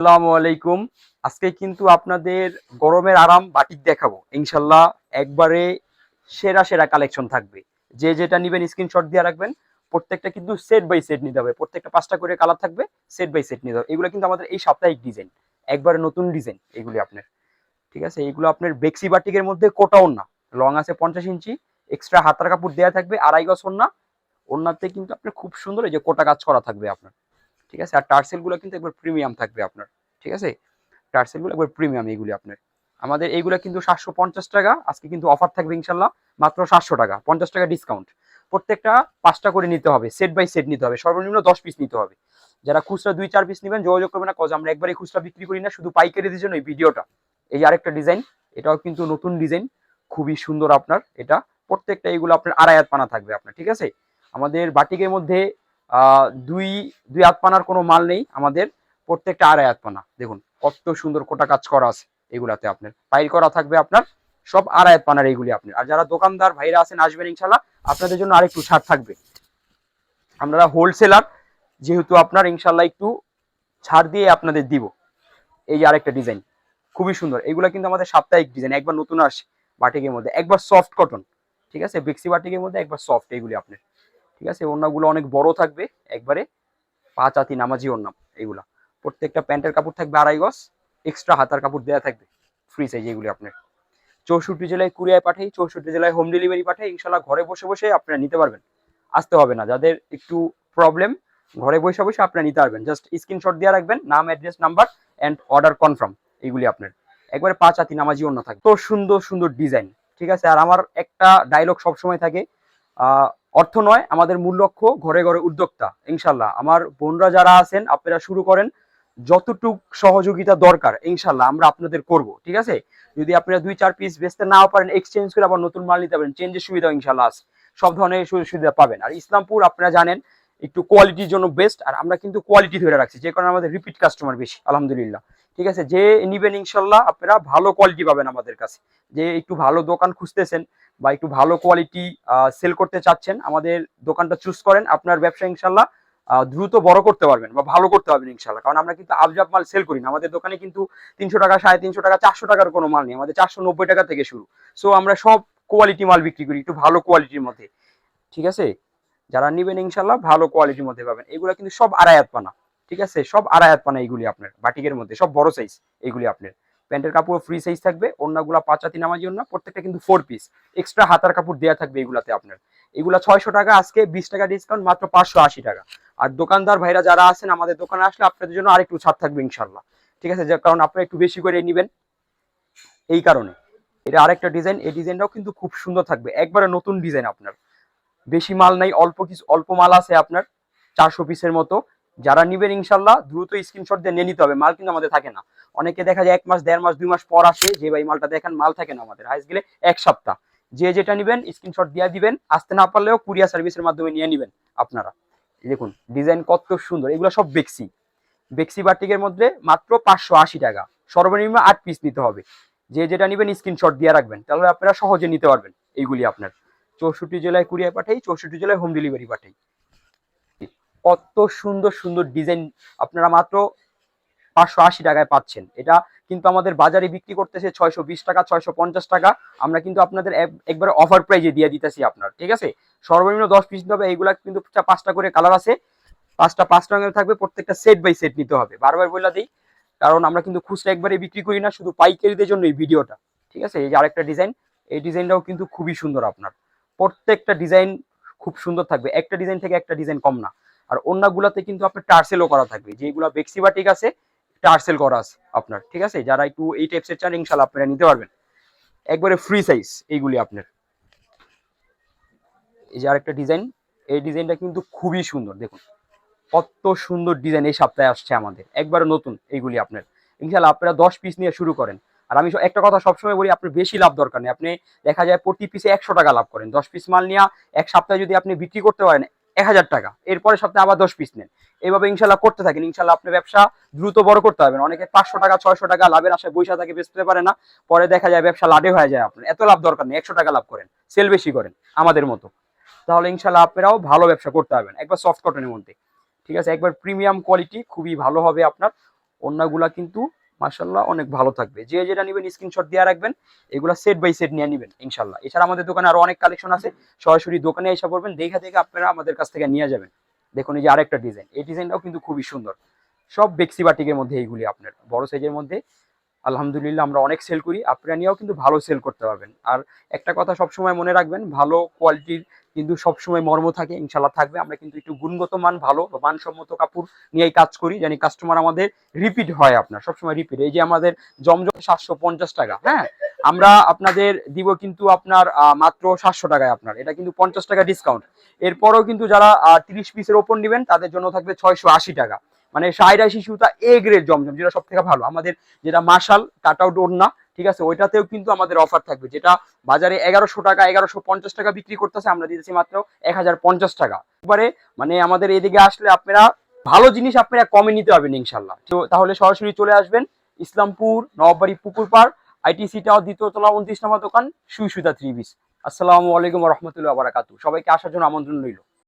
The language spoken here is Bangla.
আসসালামু আলাইকুম। আজকে কিন্তু আপনাদের গরমের আরাম বাটিক দেখাবো। ইনশাল্লাহ একবারে সেরা সেরা কালেকশন থাকবে। যে যেটা নিবেন স্ক্রিনশট দিয়ে রাখবেন। প্রত্যেকটা কিন্তু সেট বাই সেট নিতে হবে। প্রত্যেকটা পাঁচটা করে কালার থাকবে সেট বাই সেট নিতে হবে। এগুলো কিন্তু আমাদের এই সাপ্তাহিক ডিজাইন একবারে নতুন ডিজাইন এগুলি আপনার। ঠিক আছে? এগুলো আপনার বেক্সি বাটিকের মধ্যে কোটা ওন্না লং আছে পঞ্চাশ ইঞ্চি। এক্সট্রা হাতার কাপড় দেওয়া থাকবে, আড়াই গজ ওন্না ওন্নাতে কিন্তু আপনার খুব সুন্দর এই যে কোটা কাজ করা থাকবে আপনার। ঠিক আছে? আর টার্সেলগুলো কিন্তু একবার প্রিমিয়াম থাকবে আপনার, ঠিক আছে? টার্সেলগুলো একবার প্রিমিয়াম এইগুলি আপনার। আমাদের এইগুলো কিন্তু সাতশো পঞ্চাশ টাকা, আজকে কিন্তু অফার থাকবে ইনশাল্লাহ, মাত্র সাতশো টাকা, পঞ্চাশ টাকা ডিসকাউন্ট প্রত্যেকটা পাঁচটা করে নিতে হবে সেট বাই সেট নিতে হবে, সর্বনিম্ন দশ পিস নিতে হবে। যারা খুচরা দুই চার পিস নেবেন, যোগাযোগ করবে না কজ আমরা একবারই খুচরা বিক্রি করি না, শুধু পাইকারিদের জন্য এই ভিডিওটা। এই আরেকটা ডিজাইন এটাও কিন্তু নতুন ডিজাইন খুবই সুন্দর আপনার, এটা প্রত্যেকটা এইগুলো আপনার আড়াই হাত পানা থাকবে আপনার, ঠিক আছে? আমাদের বাটিকের মধ্যে দুই দুই হাত পানার কোনো মাল নেই আমাদের। প্রত্যেকটা আড়াই হাত পানা দেখুন, কত সুন্দর কোটা কাজ করা আছে এগুলাতে আপনার। পাইল করা থাকবে আপনার, সব আড়াই হাত পানার এইগুলি আপনার। আর যারা দোকানদার, ভাইরা আছেন, আসবেন ইনশাল্লাহ আপনাদের জন্য আরেকটু ছাড় থাকবে। আমরা হোলসেলার যেহেতু আপনার ইনশাল্লাহ একটু ছাড় দিয়ে আপনাদের দিব। এই যে আরেকটা ডিজাইন খুবই সুন্দর। এগুলো কিন্তু আমাদের সাপ্তাহিক ডিজাইন একবার নতুন আসে বাটিকের মধ্যে। একবার সফট কটন ঠিক আছে? বেক্সি বাটিকের মধ্যে একবার সফট এইগুলি আপনার। ঠিক আছে? ওড়নাগুলো অনেক বড় থাকবে একবারে। পাঁচ আতি নামাজি ওড়না এগুলা। প্রত্যেকটা প্যান্টের কাপড় থাকবে আড়াই গজ। এক্সট্রা হাতার কাপড় দেওয়া থাকবে। ফ্রি সাইজ এগুলি আপনার। চৌষট্টি জেলায় কুরিয়ায় পাঠাই, চৌষট্টি জেলায় হোম ডেলিভারি পাঠাই ইনশাল্লাহ ঘরে বসে বসে আপনারা নিতে পারবেন। আসতে হবে না। যাদের একটু প্রবলেম ঘরে বসে বসে আপনারা নিতে পারবেন। জাস্ট স্ক্রিনশট দিয়ে রাখবেন, নাম address number and order confirm এইগুলি আপনার। একবারে পাঁচ হাতি নামাজি অন্য থাকে তো সুন্দর সুন্দর ডিজাইন ঠিক আছে? আর আমার একটা ডায়লগ সবসময় থাকে অর্থ নয়, আমাদের মূল লক্ষ্য ঘরে ঘরে উদ্যোক্তা, ইনশাল্লাহ। আমার বোনরা যারা আছেন, আপনারা শুরু করেন, যতটুক সহযোগিতা দরকার, ইনশাল্লাহ আমরা আপনাদের করব, ঠিক আছে? যদি আপনারা দুই, চার পিস বেচতে নাও পারেন এক্সচেঞ্জ করে আবার নতুন মাল নিতে পারেন চেঞ্জের সুবিধা ইনশাল্লাহ আছে। সব ধরনের সুবিধা পাবেন। আর ইসলামপুর, আপনারা জানেন, একটু কোয়ালিটির জন্য বেস্ট আর আমরা কিন্তু কোয়ালিটি ধরে রাখছি, যে কারণে আমাদের রিপিট কাস্টমার বেশি, আলহামদুলিল্লাহ। ঠিক আছে? যে নিবেন ইনশাল্লাহ আপনারা ভালো কোয়ালিটি পাবেন আমাদের কাছে। যে একটু ভালো দোকান খুঁজতেছেন বা একটু ভালো কোয়ালিটি সেল করতে চাচ্ছেন, আমাদের দোকানটা চুজ করেন, আপনার ব্যবসা ইনশাল্লাহ দ্রুত বড় করতে পারবেন বা ভালো করতে পারবেন ইনশাল্লাহ। কারণ আমরা কিন্তু আবজাব মাল সেল করি না। আমাদের দোকানে কিন্তু তিনশো টাকা, সাড়ে তিনশো টাকা, চারশো টাকার কোনো মাল নেই। আমাদের চারশো নব্বই টাকা থেকে শুরু। সো আমরা সব কোয়ালিটি মাল বিক্রি করি একটু ভালো কোয়ালিটির মধ্যে। ঠিক আছে? যারা নিবেন ইনশাল্লাহ ভালো কোয়ালিটির মধ্যে পাবেন। এগুলো কিন্তু সব আড়াই হাত পানা। ঠিক আছে? সব আড়াই হাত পানা এইগুলি আপনার, বাটিকের মধ্যে, সব বড় সাইজ এইগুলি আপনার। প্যান্টের কাপড় ফ্রি সাইজ থাকবে অন্যগুলা পাঁচাতি নামাজি অন্য প্রত্যেকটা কিন্তু ফোর পিস এক্সট্রা হাতার কাপড় দেওয়া থাকবে এগুলাতে আপনার। এগুলা ছয়শো টাকা আজকে, বিশ টাকা ডিসকাউন্ট মাত্র পাঁচশো আশি টাকা। আর দোকানদার ভাইরা যারা আছেন, আমাদের দোকানে আসলে আপনাদের জন্য আরেকটু ছাড় থাকবে ইনশাল্লাহ ঠিক আছে? কারণ আপনারা একটু বেশি করে নেবেন। এই কারণে। এটা আরেকটা ডিজাইন, এই ডিজাইনটাও কিন্তু খুব সুন্দর থাকবে। একবারে নতুন ডিজাইন আপনার। বেশি মাল নাই, অল্প কিছু, অল্প মাল আছে আপনার, চারশো পিসের মতো। যারা নিবেন ইনশাল্লাহ, দ্রুত স্ক্রিনশট দিয়ে নিয়ে নিতে হবে। মাল কিন্তু আমাদের থাকে না। অনেকে দেখা যায় এক মাস, দেড় মাস, দুই মাস পর আসে যে, ভাই, মালটা দেখেন, মাল থাকে না আমাদের। হাইস গেলে এক সপ্তাহ। যে যেটা নিবেন স্ক্রিনশট দিয়ে দিবেন। আসতে না পারলেও কুরিয়ার সার্ভিসের মাধ্যমে নিয়ে নিবেন আপনারা। দেখুন ডিজাইন কত সুন্দর। এগুলো সব বেক্সি বেক্সি বাটিকের মধ্যে মাত্র পাঁচশো আশি টাকা। সর্বনিম্ন আট পিস নিতে হবে। যে যেটা নিবেন স্ক্রিনশট দিয়ে রাখবেন। তাহলে আপনারা সহজে নিতে পারবেন। এইগুলি আপনার। চৌষট্টি জেলায় কুরিয়ার পাঠাই, চৌষট্টি জেলায় হোম ডেলিভারি পাঠাই। কত সুন্দর সুন্দর ডিজাইন আপনারা মাত্র পাঁচশো আশি টাকায় পাচ্ছেন। এটা কিন্তু আমাদের বাজারে বিক্রি করতেছে ছয়শো বিশ টাকা, ছয়শো পঞ্চাশ টাকা। আমরা কিন্তু আপনাদের এক- একবারে অফার প্রাইজে দিয়ে দিতেছি আপনার, ঠিক আছে? সর্বনিম্ন দশ পিস নিতে হবে, এইগুলা কিন্তু পাঁচটা করে কালার আছে। পাঁচটা, পাঁচ রঙের থাকবে, প্রত্যেকটা সেট বাই সেট নিতে হবে। বারবার বলে দিই, কারণ আমরা কিন্তু খুচরা একবারে বিক্রি করি না, শুধু পাইকারিদের জন্য এই ভিডিওটা, ঠিক আছে? এই যে আরেকটা ডিজাইন, এই ডিজাইনটাও কিন্তু খুবই সুন্দর আপনার। প্রত্যেকটা ডিজাইন খুব সুন্দর থাকবে, একটা ডিজাইন থেকে একটা ডিজাইন কম না। আর অন্যগুলাতে কিন্তু আপনার টার্সেলও করা থাকবে। যেগুলো বেক্সিবাটিক আছে, টার্সেল করা আছে আপনার, ঠিক আছে? যারা একটু এই টাইপসের চান ইনশাল্লাহ আপনারা নিতে পারবেন। একবারে ফ্রি সাইজ এইগুলি আপনার। এই যে আরেকটা ডিজাইন এই ডিজাইনটা কিন্তু খুবই সুন্দর, দেখুন। কত সুন্দর ডিজাইন এই সপ্তাহে আসছে আমাদের একবারে নতুন এইগুলি আপনার। ইনশাল্লাহ আপনারা দশ পিস নিয়ে শুরু করেন। আর আমি একটা কথা সবসময় বলি, আপনার বেশি লাভ দরকার নেই। আপনি দেখা যায় প্রতি পিসে একশো টাকা লাভ করেন। দশ পিস মাল নিয়ে এক সপ্তাহে যদি আপনি বিক্রি করতে পারেন এক হাজার টাকা। এরপরে সপ্তাহে আবার দশ পিস নেন। এইভাবে ইনশাল্লাহ করতে থাকেন। ইনশাল্লাহ আপনি ব্যবসা দ্রুত বড় করতে পারবেন। অনেকে পাঁচশো টাকা, ছয়শো টাকা লাভের আশায় বৈশা থাকে, বেচতে পারে না। পরে দেখা যায় ব্যবসা লাভে হয়ে যায় আপনার। এত লাভ দরকার নেই। একশো টাকা লাভ করেন। সেল বেশি করেন আমাদের মতো। তাহলে ইনশাল্লাহ আপনারাও ভালো ব্যবসা করতে পারবেন। একবার সফট কটনের মধ্যে। ঠিক আছে? একবার প্রিমিয়াম কোয়ালিটি খুবই ভালো হবে আপনার। অন্যগুলা কিন্তু মাশাল্লাহ অনেক ভালো থাকবে। যে যেটা নেবেন স্ক্রিনশট দিয়ে রাখবেন, এগুলো সেট বাই সেট নিয়ে নেবেন ইনশাল্লাহ এছাড়া আমাদের দোকানে আরও অনেক কালেকশন আছে, সরাসরি দোকানে এসে পড়বেন, দেখা থেকে আপনারা আমাদের কাছ থেকে নিয়ে যাবেন। দেখুন এই যে আরেকটা ডিজাইন এই ডিজাইনটাও কিন্তু খুবই সুন্দর। সব বেক্সি বাটিকের মধ্যে এইগুলি আপনার, বড় সাইজের মধ্যে আলহামদুলিল্লাহ আমরা অনেক সেল করি। আপনারা নিয়েও কিন্তু ভালো সেল করতে পারবেন। আর একটা কথা সবসময় মনে রাখবেন, ভালো কোয়ালিটির কিন্তু সবসময় মর্ম থাকে ইনশাল্লাহ থাকবে। আমরা কিন্তু একটু গুণগত মান ভালো বা মানসম্মত কাপড় নিয়েই কাজ করি, জানি কাস্টমার আমাদের রিপিট হয় আপনার, সবসময় রিপিট এই যে আমাদের জমজম সাতশো পঞ্চাশ টাকা হ্যাঁ? আমরা আপনাদের দিব কিন্তু আপনার মাত্র সাতশো টাকায় আপনার। এটা কিন্তু পঞ্চাশ টাকা ডিসকাউন্ট এরপরেও কিন্তু যারা তিরিশ পিসের ওপর নেবেন, তাদের জন্য থাকবে ছয়শো আশি টাকা। মানে সাইড আশি সুতা এ গ্রেড জমজম, যেটা সব থেকে ভালো। আমাদের যেটা মার্শাল কাট আউট ওড়না, ঠিক আছে? ওইটাতেও কিন্তু আমাদের অফার থাকবে। যেটা বাজারে এগারোশো টাকা, এগারোশো পঞ্চাশ টাকা বিক্রি করতেছে, আমরা দিতেছি মাত্র এক হাজার পঞ্চাশ টাকা। এবারে মানে আমাদের এদিকে আসলে আপনারা ভালো জিনিস আপনারা কমে নিতে পারবেন ইনশাল্লাহ। তো তাহলে সরাসরি চলে আসবেন, ইসলামপুর নবাবাড়ি পুকুর পাড় আইটিসি টাওয়ার দ্বিতীয় তলা উনত্রিশ নম্বর দোকান সুই সুতা থ্রি বিস আসসালামু আলাইকুম রহমতুল্লাহ বারাকাতু সবাইকে আসার জন্য আমন্ত্রণ রইল।